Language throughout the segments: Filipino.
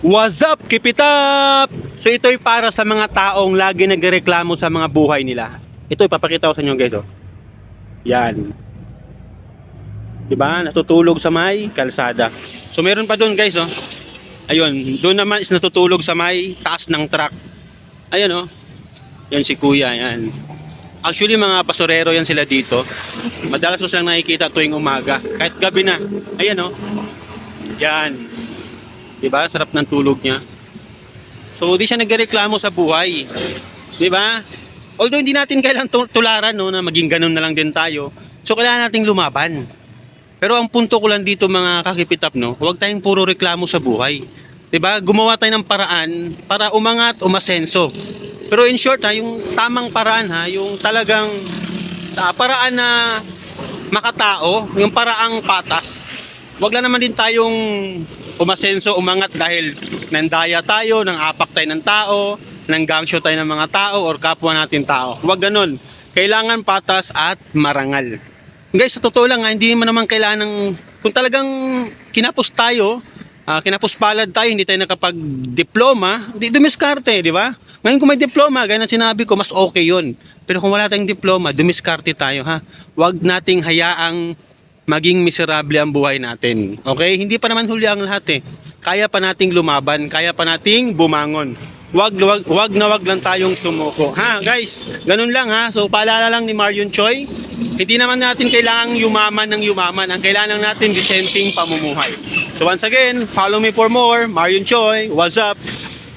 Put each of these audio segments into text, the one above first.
What's up? Keep it up! So ito'y para sa mga taong lagi nagreklamo sa mga buhay nila. Ito ipapakita ko sa inyo guys oh. Yan. 'Di ba? Natutulog sa may kalsada. So meron pa doon guys oh. Ayun, doon naman is natutulog sa may taas ng truck. Ayun oh. Yan si Kuya, yan. Actually mga pasorero yan sila dito. Madalas ko silang nakikita tuwing umaga. Kahit gabi na. Ayan oh. Yan. Diba? Sarap ng tulog niya. So, di siya nagreklamo sa buhay. Diba? Although hindi natin kailangan tu- tularan no, na maging ganun na lang din tayo. So, kailangan nating lumaban. Pero ang punto ko lang dito mga kakipitap, no, huwag tayong puro reklamo sa buhay. 'Di ba? Gumawa tayo ng paraan para umangat, umasenso. Pero in short ha, yung tamang paraan ha, yung talagang ah, paraan na makatao, yung paraang patas. Huwag lang naman din tayong umasenso, umangat dahil nandaya tayo, nang apak tayo ng tao, nang gangsyo tayo ng mga tao or kapwa natin tao. Huwag ganun. Kailangan patas at marangal. Guys, sa totoo lang, ha, hindi mo naman kailangan ng... Kung talagang kinapos tayo, ah, kinapos palad tayo, hindi tayo nakapag-diploma, di dumiskarte, di ba? Ngayon kung may diploma, gaya ng sinabi ko, mas okay yun. Pero kung wala tayong diploma, dumiskarte tayo ha. Huwag nating hayaang maging miserable ang buhay natin. Okay? Hindi pa naman huli ang lahat eh. Kaya pa nating lumaban, kaya pa nating bumangon. Wag, wag, wag na wag lang tayong sumuko. Ha, guys, ganun lang ha. So, paalala lang ni Marion Choi, hindi naman natin kailangang yumaman ng yumaman. Ang kailangan lang natin, disenteng pamumuhay. So, once again, follow me for more. Marion Choi, what's up?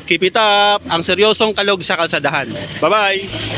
Keep it up. Ang seryosong kalog sa kalsadahan. Bye-bye!